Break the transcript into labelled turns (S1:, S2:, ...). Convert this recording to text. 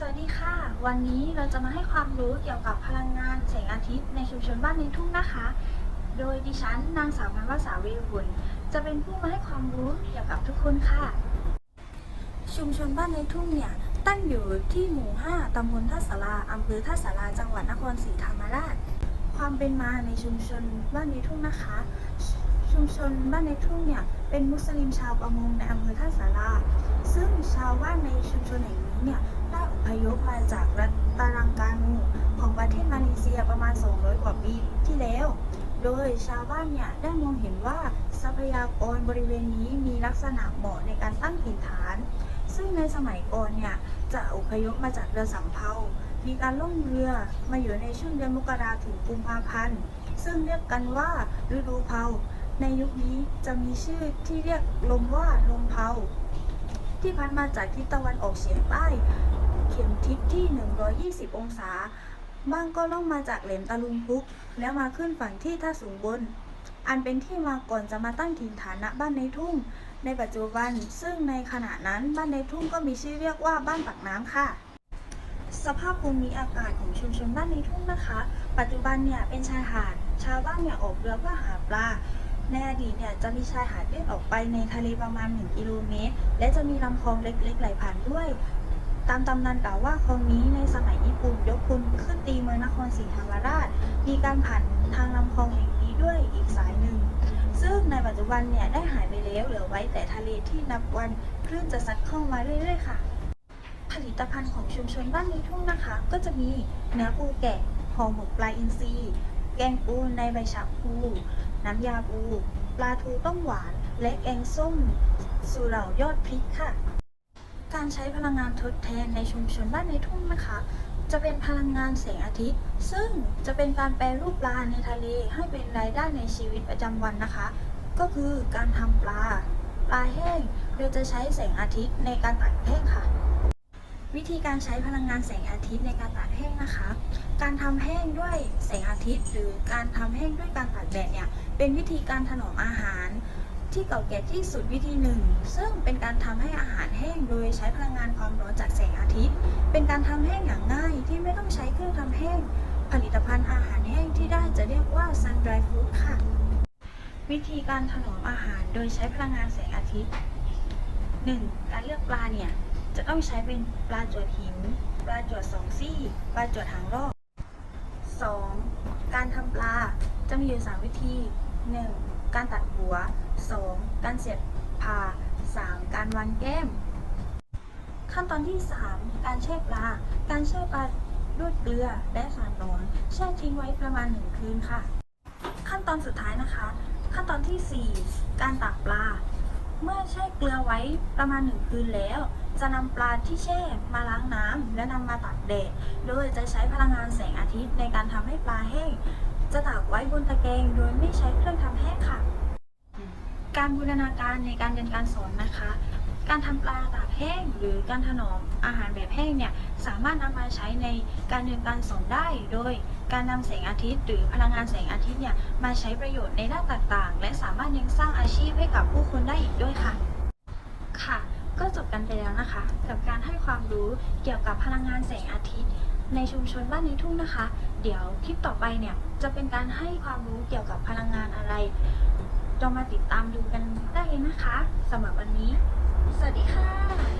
S1: สวัสดีค่ะ วันนี้เราจะมาให้ความรู้เกี่ยวกับพลังงานแสงอาทิตย์ในชุมชนบ้านในทุ่งนะคะ โดยดิฉันนางสาวพันวษาเวบุญจะเป็นผู้มาให้ความรู้เกี่ยวกับทุกคนค่ะ ชุมชนบ้านในทุ่งเนี่ยตั้งอยู่ที่หมู่ 5 ตำบลท่าสาราอำเภอท่าสาราจังหวัดนครศรีธรรมราช ความเป็นมาในชุมชนบ้านในทุ่งนะคะ ชุมชนบ้านในทุ่งเนี่ยเป็นมุสลิมชาวประมงในอำเภอท่าสาราซึ่งชาวบ้านในชุมชนแห่ง พมาจากรัฐตารังกานูของประเทศมาเลเซียประมาณ 200 กว่าปีที่แล้ว โดยชาวบ้านเนี่ยได้มองเห็นว่าทรัพยากรบริเวณนี้มีลักษณะเหมาะในการตั้งถิ่นฐาน ซึ่งในสมัยก่อนเนี่ยจะอพยพมาจากเรือสำเภา มีการล่องเรือมาอยู่ในช่วงเดือนมกราถึงกุมภาพันธ์ ซึ่งเรียกกันว่าฤดูเภาในยุคนี้จะมีชื่อที่เรียกลมว่าลมเภาที่พัดมาจากทิศตะวันออกเฉียงใต้ ข็มทิศที่ 120 องศา บ้างก็ล่องมาจากแหลมตะลุงพุก แล้วมาขึ้นฝั่งที่ท่าสูงบน อันเป็นที่มาก่อนจะมาตั้งถิ่นฐานณบ้านในทุ่ง ในปัจจุบัน ซึ่งในขณะนั้นบ้านในทุ่งก็มีชื่อเรียกว่าบ้านปากน้ำค่ะ สภาพภูมิอากาศของชุมชนบ้านในทุ่งนะคะ ปัจจุบันเนี่ยเป็นชายหาด ชาวบ้านเนี่ยออกเรือเพื่อหาปลาในอดีตเนี่ยจะมีชายหาดยื่นออกไปในทะเลประมาณ 1 กิโลเมตร และจะมีลำคลองเล็กๆไหลผ่านด้วยามตำนานกล่าวว่าคลองนี้ในสมัยญี่ปุ่นยกพลขึ้นตีเมืองนครศรีธรรมราช มีการผ่านทางลำคลองแห่งนี้ด้วยอีกสายหนึ่ง ซึ่งในปัจจุบันเนี่ยได้หายไปแล้วเหลือไว้แต่ทะเลที่นับวันคลื่นจะซัดเข้ามาเรื่อยๆค่ะ ผลิตภัณฑ์ของชุมชนบ้านในทุ่งนะคะ ก็จะมีเนื้อปูแกะห่อหมกปลาอินทรีแกงปูในใบชะพูน้ำยาปู ปลาทูต้มหวาน และแกงส้มสูเหล่ายอดพริกค่ะ การใช้พลังงานทดแทนในชุมชนบ้านในทุ่งนะคะ จะเป็นพลังงานแสงอาทิตย์ ซึ่งจะเป็นการแปรรูปปลาในทะเลให้เป็นรายได้ในชีวิตประจำวันนะคะ ก็คือการทำปลา ปลาแห้งโดยจะใช้แสงอาทิตย์ในการตัดแห้งค่ะ วิธีการใช้พลังงานแสงอาทิตย์ในการตากแห้งนะคะ การทำแห้งด้วยแสงอาทิตย์ หรือการทำแห้งด้วยการตากแดดเนี่ยเป็นวิธีการถนอมอาหาร ที่เก่าแก่ที่สุดวิธีหนึ่ง ซึ่งเป็นการทำให้อาหารแห้งโดยใช้พลังงานความร้อนจากแสงอาทิตย์ เป็นการทำแห้งอย่างง่ายที่ไม่ต้องใช้เครื่องทำแห้ง ผลิตภัณฑ์อาหารแห้งที่ได้จะเรียกว่า sun dry food ค่ะ วิธีการถนอมอาหารโดยใช้พลังงานแสงอาทิตย์ 1. การเลือกปลาเนี่ย จะต้องใช้เป็นปลาจวดหิน ปลาจวดสองซี่ ปลาจวดหางรอบ 2. การทำปลาจะมีอยู่ 3 วิธี 1. การตัดหัว 2. การเสียบผ่า 3. การวางแก้ม ขั้นตอนที่ 3 การแช่ปลา การแช่ปลาด้วยเกลือและสารหนอนแช่ทิ้งไว้ประมาณ 1 คืนค่ะ ขั้นตอนสุดท้ายนะคะ ขั้นตอนทีสี่ 4 การตักปลา เมื่อแช่เกลือไว้ประมาณ 1 คืนแล้ว จะนำปลาที่แช่มาล้างน้ำและนำมาตากแดด โดยจะใช้พลังงานแสงอาทิตย์ในการทำให้ปลาแห้ง จะตากไว้บนตะแกรงโดยไม่ใช้เครื่องทำแห้งค่ะ การบูรณาการในการเรียนการสอนนะคะ การทำปลาตากแห้งหรือการถนอมอาหารแบบแห้งเนี่ยสามารถนำมาใช้ในการเรียนการสอนได้ โดยการนำแสงอาทิตย์ หรือพลังงานแสงอาทิตย์เนี่ยมาใช้ประโยชน์ในด้านต่างๆ และสามารถยังสร้างอาชีพให้กับผู้คนได้อีกด้วยค่ะ ค่ะ ก็จบกันไปแล้วนะคะ กับการให้ความรู้เกี่ยวกับพลังงานแสงอาทิตย์ในชุมชนบ้านในทุ่งนะคะ เดี๋ยวคลิปต่อไปเนี่ยจะเป็นการให้ความรู้เกี่ยวกับพลังงานอะไร เรามาติดตามดูกันได้เลยนะคะสำหรับวันนี้ สวัสดีค่ะ